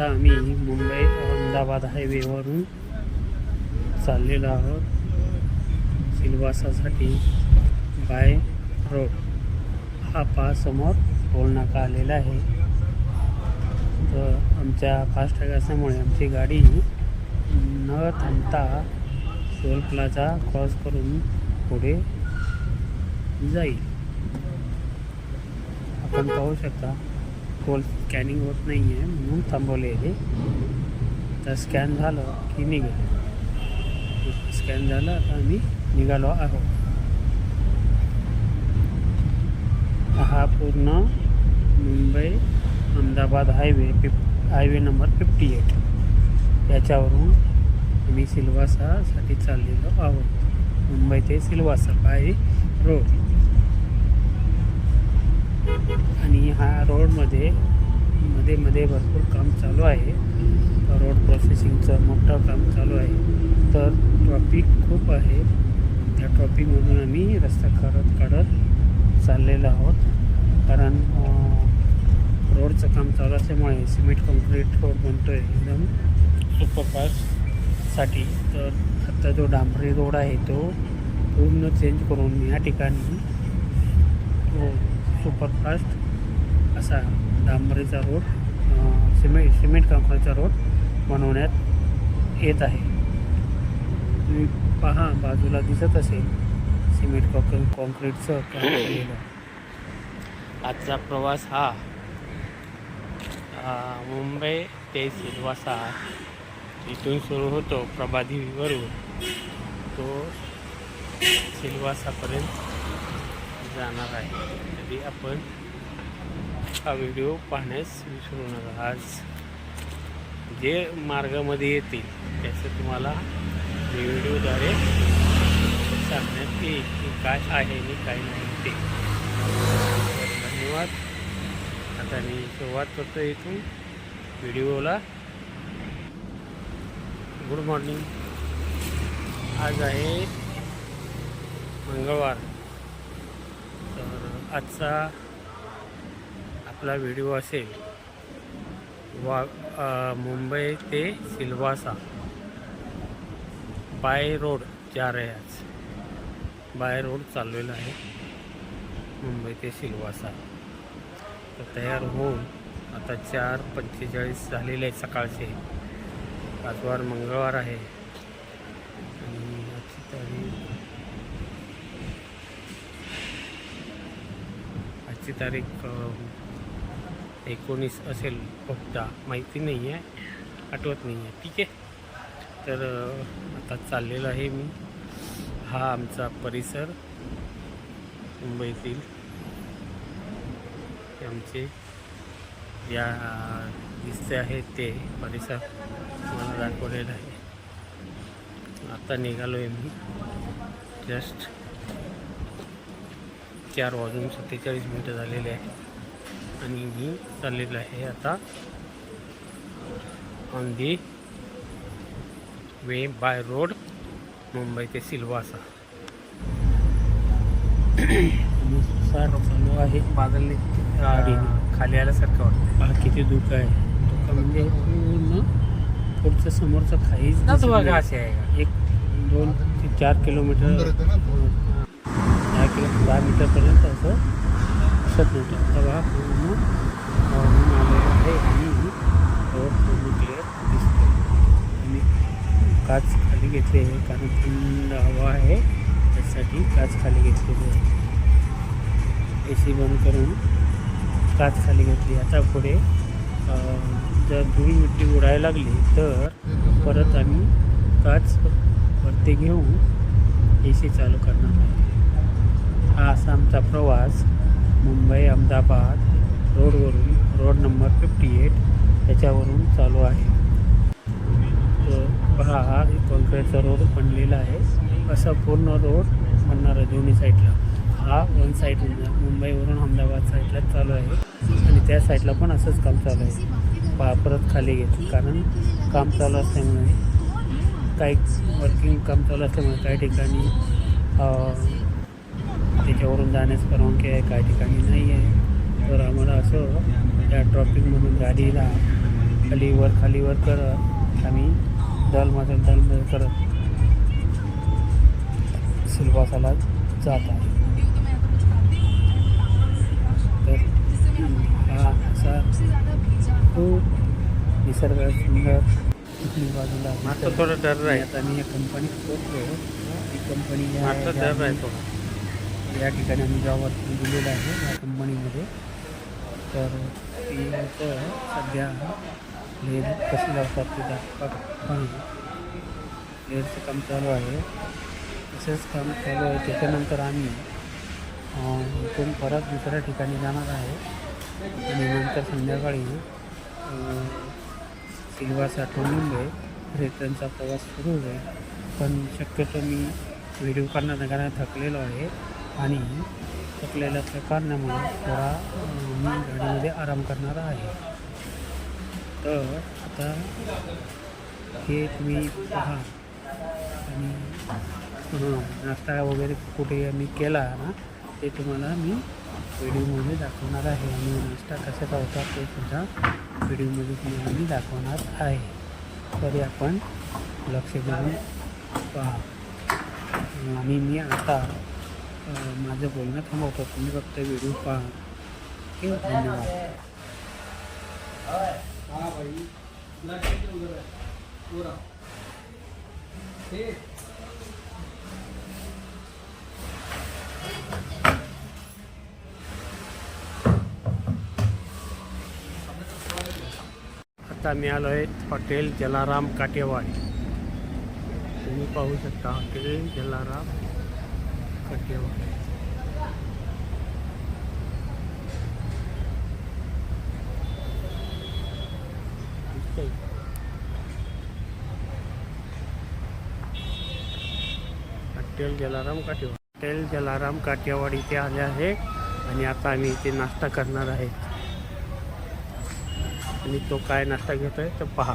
आता आम्ही मुंबई अहमदाबाद हायवेवरून चाललेलो आहोत. सिलवासासाठी बाय रोड. हा पासमोर टोल नाका आलेला आहे. तर आमच्या फास्टॅग असल्यामुळे आमची गाडी न थांबता टोल प्लाझा क्रॉस करून पुढे जाईल. आपण पाहू शकता. कोल स्कॅनिंग होत नाही आहे म्हणून थांबवले हे. तर स्कॅन झालं की निघेल. स्कॅन झालं आता आम्ही निघालो आहोत. हा पूर्ण मुंबई अहमदाबाद हायवे फिफ हायवे नंबर फिफ्टी एट. याच्यावरून आम्ही सिल्वासासाठी चाललेलो आहोत. मुंबई ते सिल्वासा बाय रोड. आणि हा रोडमध्ये मध्ये मध्ये भरपूर काम चालू आहे. रोड प्रोसेसिंगचं मोठं काम चालू आहे. तर ट्रॉफिक खूप आहे. त्या ट्रॉफिकमधून आम्ही रस्ता काढत काढत चाललेलो आहोत. कारण रोडचं काम चालू असल्यामुळे सिमेंट कॉन्क्रीट रोड बनतो आहे एकदम सुपरफास्टसाठी. तर आत्ता जो डांबरी रोड आहे तो पूर्ण चेंज करून या ठिकाणी सुपरफास्ट असा डांबरीचा रोड सिमेंट सिमेंट काँक्रीटचा रोड बनवण्यात येत आहे. तुम्ही पहा बाजूला दिसत असेल सिमेंट कॉक कॉन्क्रीटचं काम आजचा प्रवास हा मुंबई ते सिलवासा इथून सुरू होतो प्रभादेवीवरून तो सिलवासापर्यंत जाणार आहे. तरी आपण हा व्हिडिओ पाहण्यास विसरू नका. आज जे मार्गामध्ये येतील त्याचं तुम्हाला मी व्हिडिओद्वारे सांगण्यात येईल की काय आहे आणि काय नाही ते. धन्यवाद. आता मी सुरुवात करतो इथून व्हिडिओला. Good morning. आज आहे मंगळवार. आजचा आपला व्हिडिओ असेल वा मुंबई ते सिल्वासा. बाय रोड जा आहे आज. बाय रोड चाललेला आहे मुंबई ते सिल्वासा. तर तयार होऊन आता चार पंचेचाळीस झालेले आहेत सकाळचे. आजवार मंगळवार आहे आणि आजची तारीख त्याची तारीख एकोणीस असेल बहुधा माहिती नाही आहे आठवत नाही आहे ठीक आहे. तर आता चाललेलो आहे मी. हा आमचा परिसर मुंबईतील. आमचे या दिसते आहेत ते परिसर. मला दाखवलेलं आहे. आता निघालो आहे मी. जस्ट चार वाजून सत्तेचाळीस मिनटं झालेले आहे. आणि मी चाललेलं आहे आता on the way by road Mumbai ते सिल्वासा. चालू आहे बादल गाडी खाली आल्यासारखं वाटतं पहा किती दुःख आहे दुःख म्हणजे पूर्ण पुढचं समोरचं काहीच दिसत बघा नाही. असे आहे? एक दोन ते चार किलोमीटर. सुंदर दहा मीटरपर्यंत असं असत नव्हतं आता पूर्ण आहे आणि रोड पूर्ण क्लिअर दिसतो. आणि काच खाली घेतले आहे कारण थंड हवा आहे त्यासाठी काच खाली घेतलेली आहे. ए सी बंद करून काच खाली घेतली. आता पुढे जर धूळ मिट्टी उडायला लागली तर परत आम्ही काच वरती घेऊन ए सी चालू करणार आहे हा असा आमचा प्रवास मुंबई अहमदाबाद रोडवरून रोड नंबर फिफ्टी एट त्याच्यावरून चालू आहे. तर पहा हा कॉन्क्रीटचा रोड बनलेला आहे. असा पूर्ण रोड बनणार आहे दोन्ही साईडला हा वन साईड म्हणजे मुंबईवरून अहमदाबाद साईडला चालू आहे. आणि त्या साईडला पण असंच काम चालू आहे. पहा परत खाली घेत कारण काम चालू असल्यामुळे काही वर्किंग काम चालू असल्यामुळे काही ठिकाणी त्याच्यावरून जाण्यास परवानगी आहे काही ठिकाणी नाही आहे. तर आम्हाला असं त्या ट्रॉफिकमधून गाडीला खाली वर खाली वर करत आम्ही दलमधून दलमधून करत सिल्वासाला जात आहे. तर हा असा खूप निसर्ग सुंदर बाजूला आता थोडं डर आहे. मी या कंपनीत पोहोचलो ही कंपनी या- ठिकाणी आम्ही जॉबवर दिलेलं आहे या कंपनीमध्ये तर ती सध्या लेर कसे लावतात ते दाखवा लेअरचं काम चालू आहे. तसंच काम चालू आहे. त्याच्यानंतर आम्ही इथून परत दुसऱ्या ठिकाणी जाणार आहे. आणि नंतर संध्याकाळी अं, सिल्वासा मुंबई रिटर्नचा प्रवास सुरू होईल. पण शक्यतो मी व्हिडिओ करण्यात कारण थकलेलो आहे. आणि थकलेल्या कारणामुळे थोडा मी गाडीमध्ये आराम करणार आहे. तर आता हे तुम्ही पहा. आणि नाश्ता वगैरे कुठे मी केला ना ते तुम्हाला मी व्हिडिओमध्ये दाखवणार आहे. आणि नाश्ता कशाचा होता ते सुद्धा व्हिडिओमध्ये तुम्हाला मी दाखवणार आहे. तरी आपण लक्ष देऊन पहा. आणि मी आता माझं बोलणं थांबवतो तुम्ही फक्त व्हिडिओ पहा. ओके धन्यवाद. आता मी आलो आहे हॉटेल जलाराम काटेवाडी. तुम्ही पाहू शकता hotel Jalaram Kathiawadi hotel Jalaram Kathiawadi. Hotel Jalaram Kathiawadi इथे आले आहे आणि आता आम्ही इथे नाश्ता करणार आहे. आणि तो काय नाश्ता घेतोय तर पहा.